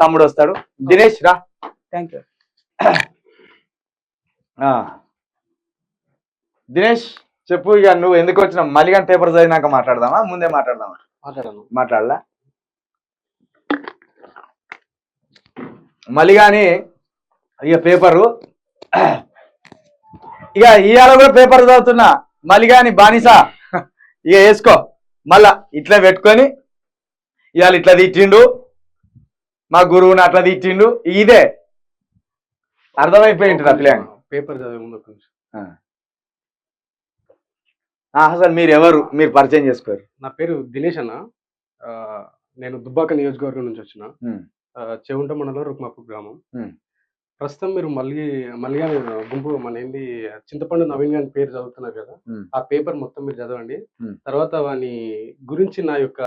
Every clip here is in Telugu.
తమ్ముడు వస్తాడు. దినేష్ రా. థ్యాంక్ యూ ఆ. దినేష్ చెప్పు ఇక నువ్వు ఎందుకు వచ్చినావు? మలిగన్ పేపర్ చదివినాక మాట్లాడదామా? ముందే మాట్లాడదామా? మాట్లాడాను మాట్లాడలా? మలిగాని ఇక పేపరు. ఇక ఇవాళ కూడా పేపర్ చదువుతున్నా. మలిగాని బానిస. ఇక వేసుకో. మళ్ళా ఇట్లా పెట్టుకొని ఇవాళ ఇట్లా తిట్టిండు. మా గురువుని అట్లా తిట్టిండు. ఇదే. అర్థమైపోయి ఉంటుంది అట్లే పేపర్ చదివే ముందు. అసలు మీరు ఎవరు మీరు పరిచయం చేసుకోరు. నా పేరు దినేష్ అన్న. నేను దుబ్బాక నియోజకవర్గం నుంచి వచ్చిన. చెవుంట మండలం రుక్మాపు గ్రామం. ప్రస్తుతం మీరు మళ్ళీ మళ్ళీ గుంపు మన ఏంది చింతపండు నవీన్ గారి పేరు చదువుతున్నారు కదా. ఆ పేపర్ మొత్తం మీరు చదవండి. తర్వాత వాని గురించి నా యొక్క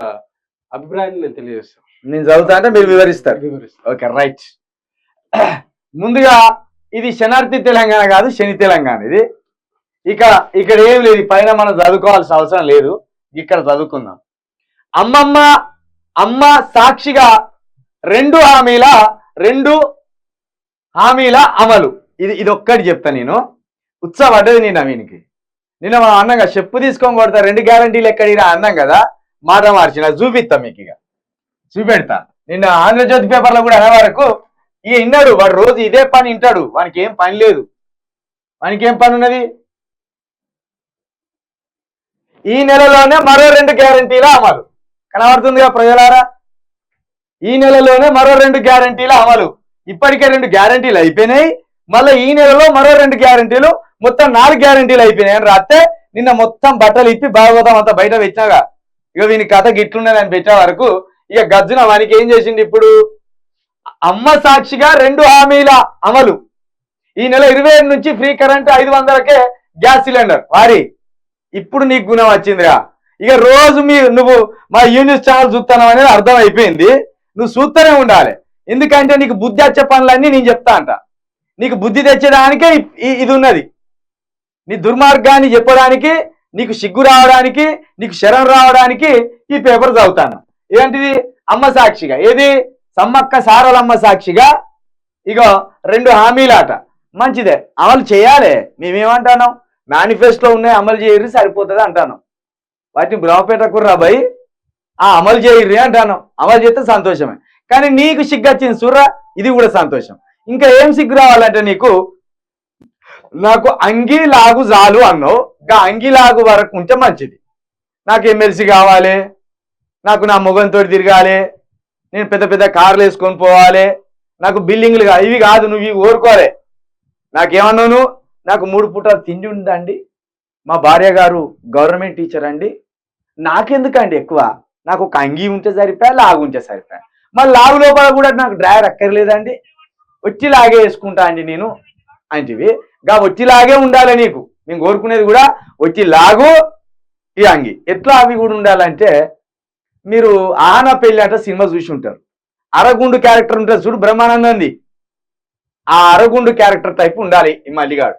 అభిప్రాయాన్ని నేను తెలియజేస్తాను. నేను చదువుతా అంటే మీరు వివరిస్తారు. ఓకే రైట్ ముందుగా ఇది శనార్థి తెలంగాణ కాదు శని తెలంగాణ ఇది. ఇక్కడ ఇక్కడ ఏం లేదు పైన మనం చదువుకోవాల్సిన అవసరం లేదు. ఇక్కడ చదువుకుందాం. అమ్మమ్మ అమ్మ సాక్షిగా రెండు హామీల రెండు హామీల అమలు. ఇది ఇది ఒక్కటి చెప్తా నేను. ఉత్సవడ్డది నేను నవీన్కి నిన్న మనం అన్నాగా చెప్పు తీసుకొని కొడతా రెండు గ్యారంటీలు ఎక్కడిరా అన్నాం కదా. మాట మార్చిన చూపిస్తా మీకు ఇక చూపెడతా. నిన్న ఆంధ్రజ్యోతి పేపర్లో కూడా అనే వరకు ఈ విన్నాడు వాడు రోజు ఇదే పని వింటాడు వానికి ఏం పని లేదు. వానికి ఏం పని ఉన్నది? ఈ నెలలోనే మరో రెండు గ్యారంటీల అమలు. కనబడుతుందిగా ప్రజలారా? ఈ నెలలోనే మరో రెండు గ్యారంటీల అమలు. ఇప్పటికే రెండు గ్యారంటీలు అయిపోయినాయి. మళ్ళీ ఈ నెలలో మరో రెండు గ్యారంటీలు మొత్తం నాలుగు గ్యారంటీలు అయిపోయినాయి అని రాస్తే నిన్న మొత్తం బట్టలు ఇప్పి భాగవతం అంతా బయట పెట్టినాగా. ఇక వీని కథ గిట్లున్నదని పెట్టే వరకు ఇక గజ్జున వానికి ఏం చేసింది ఇప్పుడు? అమ్మ సాక్షిగా రెండు హామీల అమలు. ఈ నెల ఇరవై ఏడు నుంచి ఫ్రీ కరెంట్ ఐదు వందలకే గ్యాస్ సిలిండర్. వారి ఇప్పుడు నీకు గుణం వచ్చిందిరా. ఇక రోజు మీ నువ్వు మా యూనిస్ ఛానల్ చూస్తాను అనేది అర్థం అయిపోయింది నువ్వు చూస్తూనే ఉండాలి. ఎందుకంటే నీకు బుద్ధి వచ్చే పనులన్నీ నేను చెప్తా అంట. నీకు బుద్ధి తెచ్చేదానికే ఇది ఉన్నది. నీ దుర్మార్గాన్ని చెప్పడానికి నీకు సిగ్గు రావడానికి నీకు శరం రావడానికి ఈ పేపర్ చదువుతాను. ఏంటిది? అమ్మ సాక్షిగా. ఏది? సమ్మక్క సారలమ్మ సాక్షిగా. ఇగో రెండు హామీలాట. మంచిదే. అమలు చేయాలి. మేమేమంటాను మేనిఫెస్టో ఉన్నాయి అమలు చేయర్రి సరిపోతుంది అంటాను వాటిని బ్రహ్మపేట కుర్రాబాయి ఆ అమలు చేయర్రి అంటాను అమలు చేస్తే సంతోషమే. కానీ నీకు సిగ్గు వచ్చింది సుర్రా ఇది కూడా సంతోషం. ఇంకా ఏం సిగ్గు రావాలంటే నీకు నాకు అంగి లాగు జాలు అన్నావు. గా అంగి లాగు వరకు ఉంటే మంచిది. నాకు ఎమ్మెల్సీ కావాలి. నాకు నా ముఖంతో తిరగాలి. నేను పెద్ద పెద్ద కార్లు వేసుకొని పోవాలి. నాకు బిల్డింగ్లు ఇవి కాదు నువ్వు ఇవి కోరుకోవాలి నాకేమన్నాను? నాకు మూడు పూటలు తిండి ఉందండి. మా భార్య గారు గవర్నమెంట్ టీచర్ అండి. నాకెందుకండి ఎక్కువ? నాకు ఒక అంగీ ఉంటే సరిపోయా లాగు ఉంటే సరిపోయా? మళ్ళీ లాగు లోపల కూడా నాకు డ్రైవర్ అక్కర్లేదండి. వచ్చి లాగే వేసుకుంటా అండి నేను. అంటివి. గా వచ్చి లాగే ఉండాలి నీకు. మేము కోరుకునేది కూడా వచ్చి లాగు ఈ అంగి. ఎట్లా అవి కూడా ఉండాలంటే మీరు ఆన పెళ్ళి సినిమా చూసి ఉంటారు. అరగుండు క్యారెక్టర్ ఉంటుంది చూడు బ్రహ్మానందంది. ఆ అరగుండు క్యారెక్టర్ టైప్ ఉండాలి ఈ మల్లిగాడు.